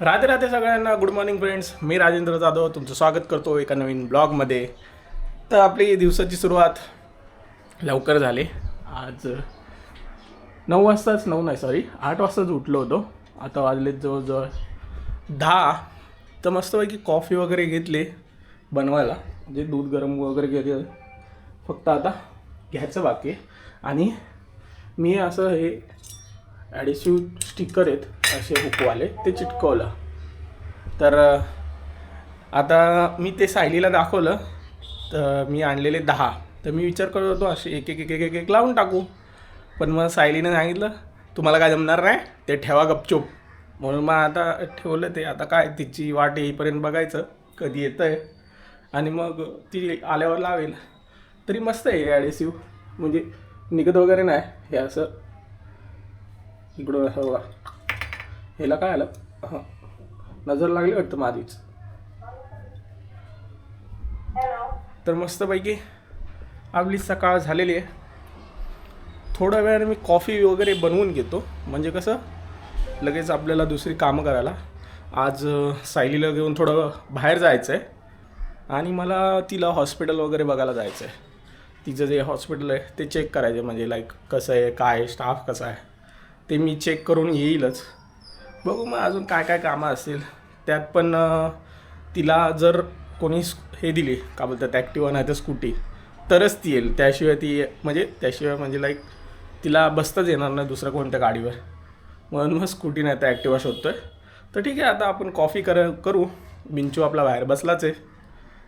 राधे राधे सगळ्यांना good morning friends मी राजेंद्र जाधव तुमचं स्वागत करतो एका नवीन ब्लॉगमध्ये तर आपली दिवसाची सुरुवात लवकर झाली. आज नऊ वाजताच नऊ नाही सॉरी आठ वाजताच उठलो होतो. आता वाजलेत जवळजवळ दहा. तर मस्तपैकी कॉफी वगैरे घेतली बनवायला. म्हणजे दूध गरम वगैरे केलं फक्त आता घ्यायचं बाकी आणि मी असं हे ॲडिसिव्ह स्टिकर आहेत असे हुकवाले. ते चिटकवलं. तर आता मी ते सायलीला दाखवलं. तर मी आणलेले दहा. तर मी विचार करत होतो असे एक एक एक एक एक एक लावून टाकू. पण मग सायलीनं सांगितलं तुम्हाला काय जमणार नाही? ते ठेवा गपचूप. म्हणून मग आता ठेवलं ते. आता काय तिची वाट येईपर्यंत बघायचं. कधी येतं आहे आणि मग ती आल्यावर लावेल. तरी मस्त आहे हे ॲडेसिव्ह म्हणजे निघत वगैरे नाही. हे असं. इकडून असं बघा. ह्याला काय आलं? हां. नजर लागली वाटतं माझीच. तर मस्तपैकी आपली सकाळ झालेली आहे. थोड्या वेळाने मी कॉफी वगैरे बनवून घेतो. म्हणजे कसं लगेच आपल्याला दुसरी कामं करायला. आज सायलीला घेऊन थोडं बाहेर जायचं आहे. आणि मला तिला हॉस्पिटल वगैरे बघायला जायचं आहे. तिचं जे हॉस्पिटल आहे ते चेक करायचं म्हणजे लाईक कसं आहे काय स्टाफ कसा आहे. ते मी चेक करून येईलच. बघू मग अजून काय काय कामं असतील. त्यात पण तिला जर कोणी हे दिली का बोलतात ॲक्टिवा नाही तर स्कूटी तरच ती येईल. त्याशिवाय ती म्हणजे त्याशिवाय म्हणजे लाईक तिला बसताच येणार नाही दुसऱ्या कोणत्या गाडीवर. म्हणून मग स्कूटी नाही तर ॲक्टिवा शोधतोय. तर ठीक आहे आता आपण कॉफी कर करू. बिंचू आपला बाहेर बसलाच आहे.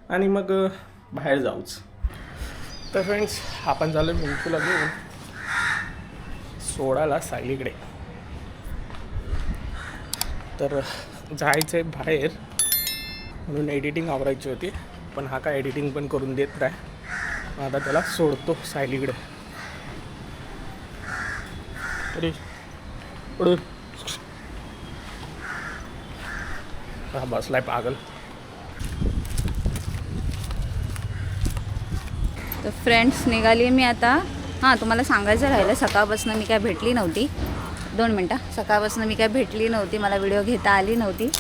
आणि मग बाहेर जाऊच. तर फ्रेंड्स आपण झालं बिंचूला घेऊन. सोडायला सायलीकडे. तर जायचं आहे बाहेर म्हणून एडिटिंग आवरायची होती पण हा काय एडिटिंग पण करून देत नाही. आता त्याला सोडतो सायलीकडे. अरे हा बसलाय पागल. तर फ्रेंड्स निघाली मी आता. हां तुम्हाला सांगायचं राहिलं सकाळपासून मी काय भेटली नव्हती. दोन मिनटं. सकाळपासून मी काय भेटली नव्हती मला व्हिडिओ घेता आली नव्हती.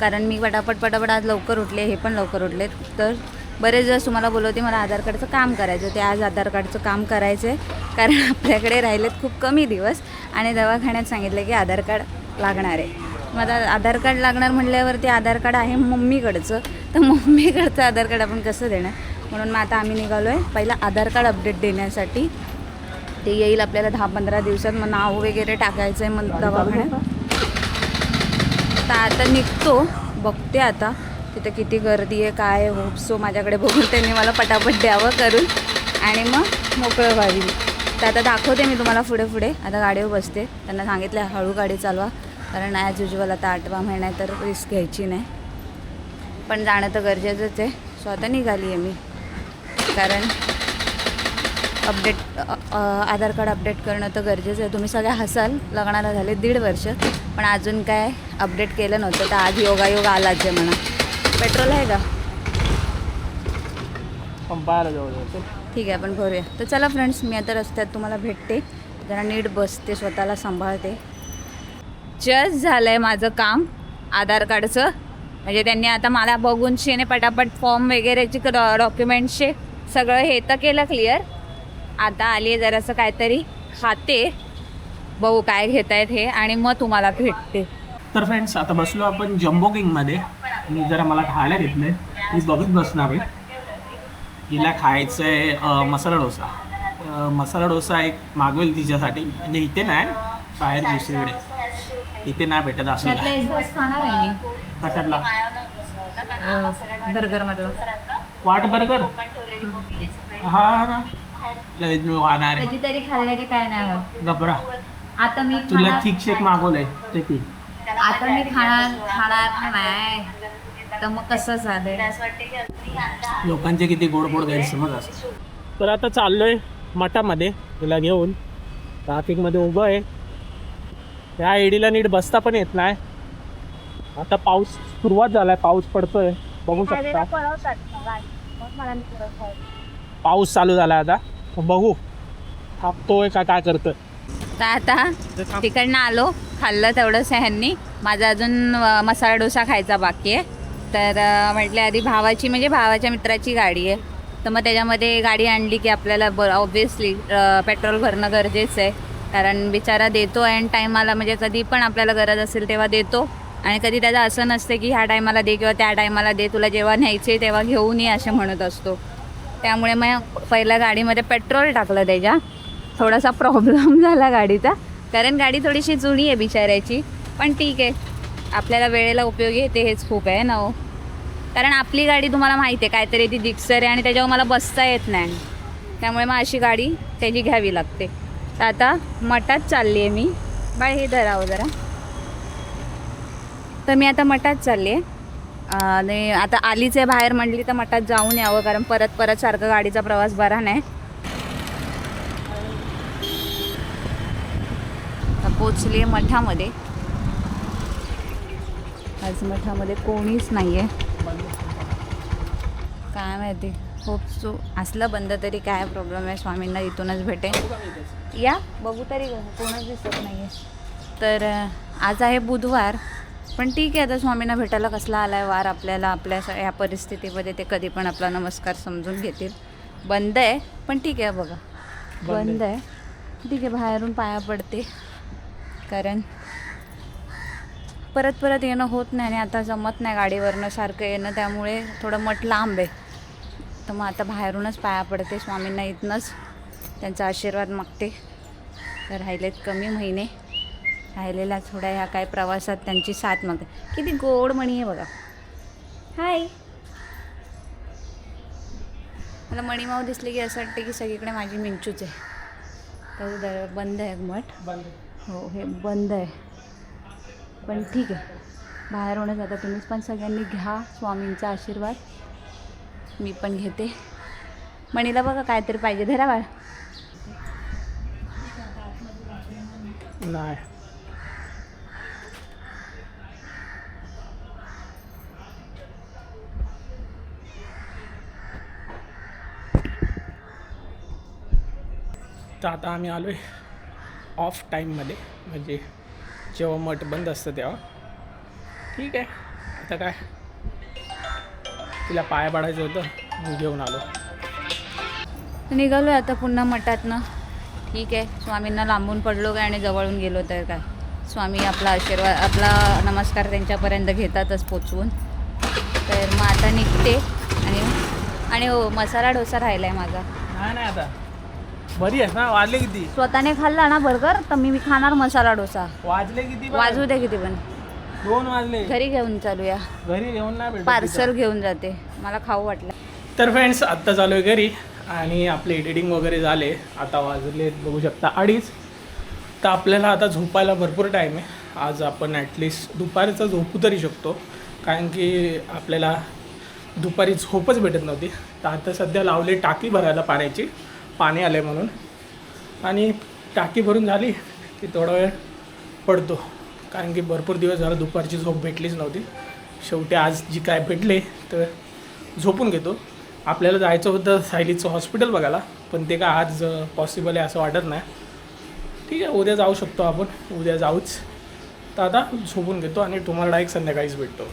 कारण मी पटापट पटापट आज लवकर उठले हे पण लवकर उठले तर बरेच दिवस तुम्हाला बोलवते मला आधार कार्डचं काम करायचं ते आज आधार कार्डचं काम करायचं आहे कारण आपल्याकडे राहिलेत खूप कमी दिवस. आणि दवाखान्यात सांगितलं की आधार कार्ड लागणार आहे. मग आधार कार्ड लागणार म्हटल्यावरती आधार कार्ड आहे मम्मीकडचं. तर मम्मीकडचं आधार कार्ड आपण कसं देणार? म्हणून मग आता आम्ही निघालो आहे पहिला आधार कार्ड अपडेट देण्यासाठी. ते येईल आपल्याला दहा पंधरा दिवसात. मग नाव वगैरे टाकायचं आहे मग दवाखान्यात तर आता निघतो. बघते आता तिथं किती गर्दी आहे काय होप सो माझ्याकडे बघून त्यांनी मला पटापट द्यावं करून. आणि मग मोकळं व्हावी. तर आता दाखवते मी तुम्हाला पुढे पुढे. आता गाडीवर बसते. त्यांना सांगितलं हळू गाडी चालवा. कारण ॲज युजल आता आठवा महिना आहे तर रिस्क घ्यायची नाही. पण जाणं तर गरजेचंच आहे. सो आता निघाली आहे मी. कारण अपडेट आधार कार्ड अपडेट करणं तर गरजेचं आहे. तुम्ही सगळे हसाल लग्नाला झाले दीड वर्ष पण अजून काय अपडेट केलं नव्हतं तर आज योगायोग आलाच आहे म्हणा. पेट्रोल आहे का? ठीक आहे आपण भरूया. तर चला फ्रेंड्स मी आता रस्त्यात तुम्हाला भेटते. जरा नीट बसते स्वतःला सांभाळते. जस्ट झालं आहे माझं काम आधार कार्डचं. म्हणजे त्यांनी आता मला बघून शेने पटापट फॉर्म वगैरेचे डॉक्युमेंट्सचे सगळं हे तर केलं क्लिअर आता आली आहे जरासं काहीतरी खाते. बघू काय घेत आहेत हे आणि मग तुम्हाला भेटते. तर फ्रेंड्स आता बसलो आपण जम्बो किंगमध्ये मी जरा मला खायला घेतलं आहे मी बघत बसणार आहे. हिला खायचं आहे मसाला डोसा. मसाला डोसा एक मागवेल तिच्यासाठी. म्हणजे इथे नाही बाहेर दुसरीकडे. इथे नाही भेटत असं कशातला? बर्गरमधलं वाट बर्गर हा. ना लगेच मी वाहणार आहे कधीतरी खाल्लं की काय नाही होत. गबरा आता मी तुला खाणार- थिक शेक मागवलंय ते पी. आता मी खाणार खाणार नाही. तर मग कसं चालेल? लोकांचे किती गोड गोड गैरसमज असतात. तर आता चाललोय मठामध्ये तिला घेऊन. ट्राफिकमध्ये उभं आहे. त्या एडीला नीट बसता पण येत नाही. आता पाऊस सुरुवात झालाय पाऊस पडतोय. बघू शकता. पाऊस चालू झाला आता. बघू. थांबतोय का काय करतोय? तर आता तिकडनं आलो. खाल्लं तेवढंच ह्यांनी. माझा अजून मसाला डोसा खायचा बाकी आहे. तर म्हटले आधी भावाची म्हणजे भावाच्या मित्राची गाडी आहे. तर मग त्याच्यामध्ये गाडी आणली की आपल्याला ब ऑब्व्हियसली पेट्रोल भरणं गरजेचं आहे. कारण बिचारा देतो अँड टायमाला म्हणजे कधी पण आपल्याला गरज असेल तेव्हा देतो. आणि कधी त्याचं असं नसतं की ह्या टायमाला दे किंवा त्या टायमाला दे. तुला जेव्हा न्यायचे तेव्हा घेऊन ये असं म्हणत असतो. त्यामुळे मग पहिल्या गाडीमध्ये पेट्रोल टाकलं त्याच्या. थोडासा प्रॉब्लेम झाला गाडीचा. कारण गाडी थोडीशी जुनी आहे बिचाऱ्याची. पण ठीक आहे. आपल्याला वेळेला उपयोगी येते हेच खूप आहे ना हो. कारण आपली गाडी तुम्हाला माहिती आहे काहीतरी ती दिक्सर आहे आणि त्याच्यावर मला बसता येत नाही. त्यामुळे मग अशी गाडी त्याची घ्यावी लागते. तर आता मठात चालली आहे मी. बाय हे धरावं जरा. तर मी आता मठात चालली आहे आणि आता आलीच आहे बाहेर म्हणली तर मठात जाऊन यावं कारण परत परत सारखं गाडीचा प्रवास बरा नाही. पोचली आहे मठामध्ये. आज मठामध्ये कोणीच नाही आहे काय माहिती होप सो असलं बंद तरी काय प्रॉब्लेम आहे स्वामींना इथूनच भेटेल या बघू तरी कोणच दिसत नाही आहे तर आज आहे बुधवार. पण ठीक आहे आता स्वामींना भेटायला कसला आला आहे वार आपल्याला आपल्या स- ह्या परिस्थितीमध्ये ते कधी पण आपला नमस्कार समजून घेतील. बंद आहे पण ठीक आहे बघा. बंद आहे. ठीक आहे बाहेरून पाया पडते. कारण परत परत येणं होत नाही आणि आता जमत नाही गाडीवरनं सारखं येणं त्यामुळे थोडं मठ लांब आहे. तर मग आता बाहेरूनच पाया पडते स्वामींना इथनंच त्यांचा आशीर्वाद मागते. तर राहिलेत कमी महिने. राहिलेल्या थोड्या ह्या काय प्रवासात त्यांची साथ मागते. किती गोड मणी आहे बघा. हाय मला मणिमाव दिसले की असं वाटते की सगळीकडे माझी मिंचूच आहे. तर दर बंद आहे मठ बंद. हो हे बंद आहे. पण ठीक आहे. बाहेरूनच आता तुम्हीच पण सगळ्यांनी घ्या स्वामींचा आशीर्वाद. मी पण घेते. मणीला बघा काहीतरी पाहिजे. धरा बाळ. नाही. तर आता आम्ही आलो आहे ऑफ टाईममध्ये म्हणजे जेव्हा मठ बंद असतं तेव्हा. ठीक आहे. आता काय? तिला पाया पाडायचं होतं. घेऊन आलो. निघालो आता पुन्हा मठातनं. ठीक आहे. स्वामींना लांबून पडलो काय आणि जवळून गेलो तर काय? स्वामी आपला आशीर्वाद आपला नमस्कार त्यांच्यापर्यंत घेतातच पोचवून. तर मग आता निघते. आणि आणि हो मसाला डोसा राहिला आहे माझा नाही आता. बरी आहे ना? वाजले किती? स्वतःने खाल्ला ना बर्गर तर मी मी खाणार मसाला डोसा. वाजले किती? वाजू दे किती पण. दोन वाजले. घरी घेऊन चालूया. घरी घेऊन भेटत पार्सल घेऊन जाते. मला खाऊ वाटलं. तर फ्रेंड्स आत्ता चालू आहे घरी आणि आपले एडिटिंग वगैरे झाले. आता वाजले बघू शकता अडीच. तर आपल्याला आता झोपायला भरपूर टाईम आहे. आज आपण ॲटलिस्ट दुपारचं झोपू तरी शकतो. कारण की आपल्याला दुपारी झोपच भेटत नव्हती. तर आता सध्या लावले टाकी भरायला पाण्याची. पाणी आलं आहे म्हणून. आणि टाकी भरून झाली की थोडा वेळ पडतो. कारण की भरपूर दिवस झाला दुपारची झोप भेटलीच नव्हती. शेवटी आज जी काय भेटले तर झोपून घेतो. आपल्याला जायचं होतं सायलीचं हॉस्पिटल बघायला पण ते काय आज पॉसिबल आहे असं वाटत नाही. ठीक आहे उद्या जाऊ शकतो आपण. उद्या जाऊच. तर आता झोपून घेतो आणि तुम्हाला डायरेक्ट संध्याकाळीच भेटतो.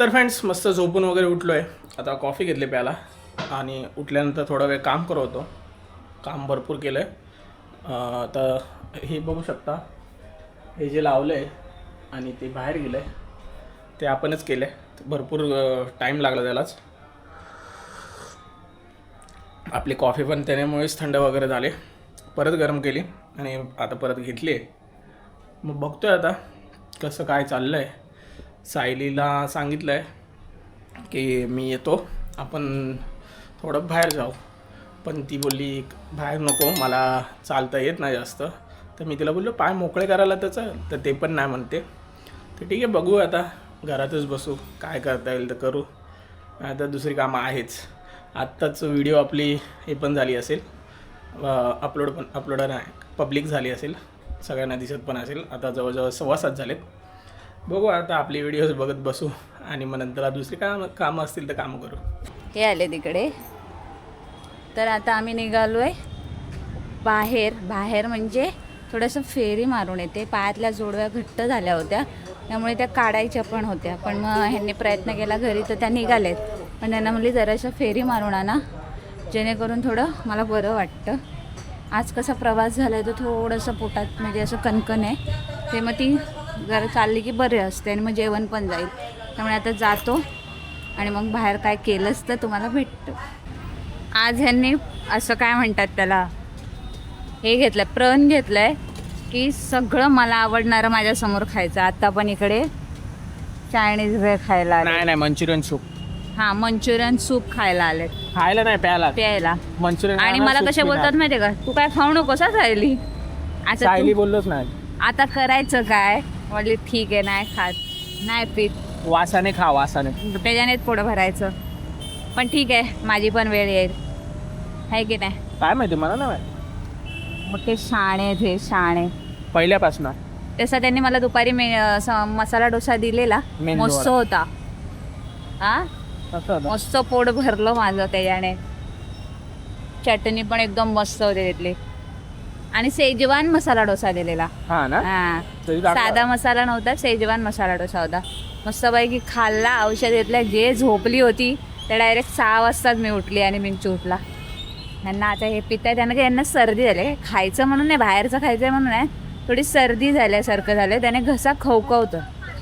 तर फ्रेंड्स मस्त झोपून वगैरे उठलो आहे आता कॉफी घेतली प्याला आणि उठल्यानंतर थोडा वेळ काम करवतो काम भरपूर केलं आहे तर हे बघू शकता. हे जे लावलं आहे आणि ते बाहेर गेलं आहे ते आपणच केलं आहे भरपूर टाईम लागला त्यालाच. आपली कॉफी पण त्याच्यामुळेच थंड वगैरे झाले. परत गरम केली आणि आता परत घेतली. मग बघतोय आता कसं काय चाललं आहे सायलीला सांगितलं आहे की मी येतो. आपण थोडं बाहेर जाऊ. पण ती बोलली बाहेर नको मला चालता येत नाही जास्त. तर मी तिला बोललो पाय मोकळे करायला त्याचं. तर ते पण नाही म्हणते. तर ठीक आहे बघू आता. घरातच बसू. काय करता येईल तर करू. आता दुसरी कामं आहेच. आत्ताच व्हिडिओ आपली हे पण झाली असेल. अपलोड पण अपलोड नाही पब्लिक झाली असेल. सगळ्यांना दिसत पण असेल. आता जवळजवळ सव्वा सात झालेत. बघू आता आपली व्हिडिओज बघत बसू आणि मग नंतर दुसरी काम कामं असतील तर कामं करू. हे आले तिकडे. तर आता आम्ही निघालो आहे बाहेर. बाहेर म्हणजे थोडंसं फेरी मारून येते. पायातल्या जोडव्या घट्ट झाल्या होत्या. त्यामुळे त्या काढायच्या पण होत्या. पण मग ह्यांनी प्रयत्न केला घरी तर त्या निघाल्यात पण त्यांना म्हणली जराशा फेरी मारून आणा. जेणेकरून थोडं मला बरं वाटतं. आज कसा प्रवास झाला आहे तर थोडंसं पोटात म्हणजे असं कणकण आहे. ते मग ती जरा चालली की बरे असते आणि मग जेवण पण जाईल. त्यामुळे आता जातो आणि मग बाहेर काय केलंच तर तुम्हाला भेटतं. आज ह्यांनी असं काय म्हणतात त्याला? हे घेतलं प्रण घेतलंय की सगळं मला आवडणारं माझ्यासमोर खायचं. आता पण इकडे चायनीज वेळ खायला आले नाही नाही मंचुरियन सूप हां मंचुरियन सूप खायला आले खायला नाही प्यायला. प्यायला. मंचुरियन आणि मला कसे बोलतात माहितीये का? तू काय खाऊ नकोस हा सायली. आता सायली तू- बोललोच नाही. आता करायचं काय? म्हटली ठीक आहे नाही खात. नाही पीत. वासाने खा वासाने. त्याच्यानेच पोटं भरायचं. पण ठीक आहे माझी पण वेळ येईल. आहे की नाही? काय माहिती मला नाही माहिती. मग ते शाणे ते शाणे. पहिल्यापासून. तसा त्यांनी मला दुपारी मे असं मसाला डोसा दिलेला. मेंदू मस्त. होता. हा असं होतं. मस्त पोट भरलं माझं त्याच्याने. चटणी पण एकदम मस्त होती तिथली. आणि सेजवान मसाला डोसा दिलेला. हा ना? हा. तरी दाखवा. साधा मसाला नव्हता सेजवान मसाला डोसा होता. मस्तपैकी खाल्ला औषध घेतलं जे झोपली होती त्या डायरेक्ट सहा वाजताच मी उठली आणि मी उठला. यांना आता हे पिताय त्यांना यांना सर्दी झाली खायचं म्हणून नाही बाहेरचं खायचं आहे म्हणून नाही. थोडी सर्दी झाल्यासारखं झालं त्याने घसा खवखवतं.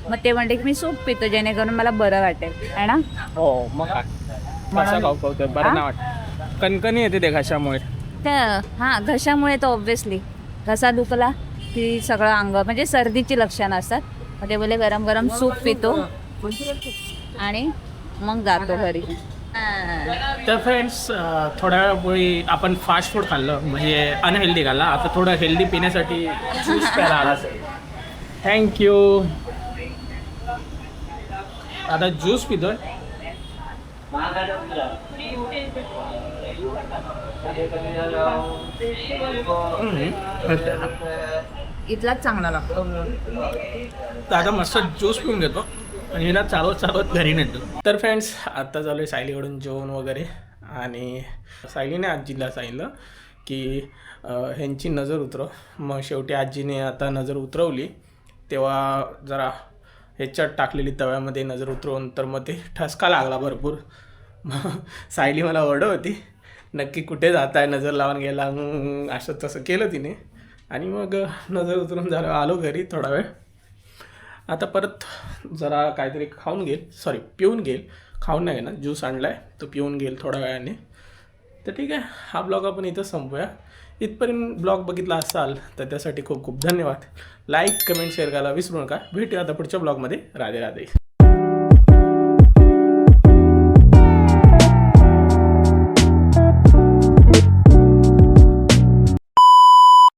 मग ते म्हणते की मी सूप पितो जेणेकरून मला बरं वाटेल. आहे ना? हो मग काय? कसं बरं हा? वाटत. कणकणी येते ते घशामुळे. त्या हां घशामुळे तर ऑब्व्हियसली घसा दुखला की सगळं अंग म्हणजे सर्दीची लक्षणं असतात. मग ते बोले गरम गरम सूप पितो. आणि मग जातो घरी. तर फ्रेंड्स थोड्या वेळी आपण फास्ट फूड खाल्लं म्हणजे अनहेल्दी खाल्लं. आता थोडं हेल्दी पिण्यासाठी ज्यूस प्यायला आला थँक्यू आता ज्यूस पितोय. इथलाच चांगला लागतो. तर आता मस्त ज्यूस पिऊन घेतो. आणि ना चालवत चालवत घरी नेतो. तर फ्रेंड्स आत्ता चालू आहे सायलीकडून जेवण वगैरे. आणि सायलीने आजीला सांगितलं की ह्यांची नजर उतरव. मग शेवटी आजीने आता नजर उतरवली. तेव्हा जरा ह्याच्यात टाकलेली तव्यामध्ये नजर उतरवून तर मग ते ठसका लागला भरपूर. मग सायली मला ओरडत होती नक्की कुठे जात आहे नजर लावून गेला. असं तसं केलं तिने. आणि मग नजर उतरून झालं आलो घरी थोडा वेळ. आता परत जरा काहीतरी खाऊन घेईल. सॉरी पिऊन घेईल. खाऊन नाही ना ज्यूस आणला आहे तो पिऊन घेईल थोड्या वेळाने. तर ठीक आहे हा ब्लॉग आपण इथं संपूया. इथपर्यंत ब्लॉग बघितला असाल तर त्यासाठी खूप खूप धन्यवाद. लाईक कमेंट शेअर करायला विसरू नका. भेटूया आता पुढच्या ब्लॉगमध्ये. राधे राधे.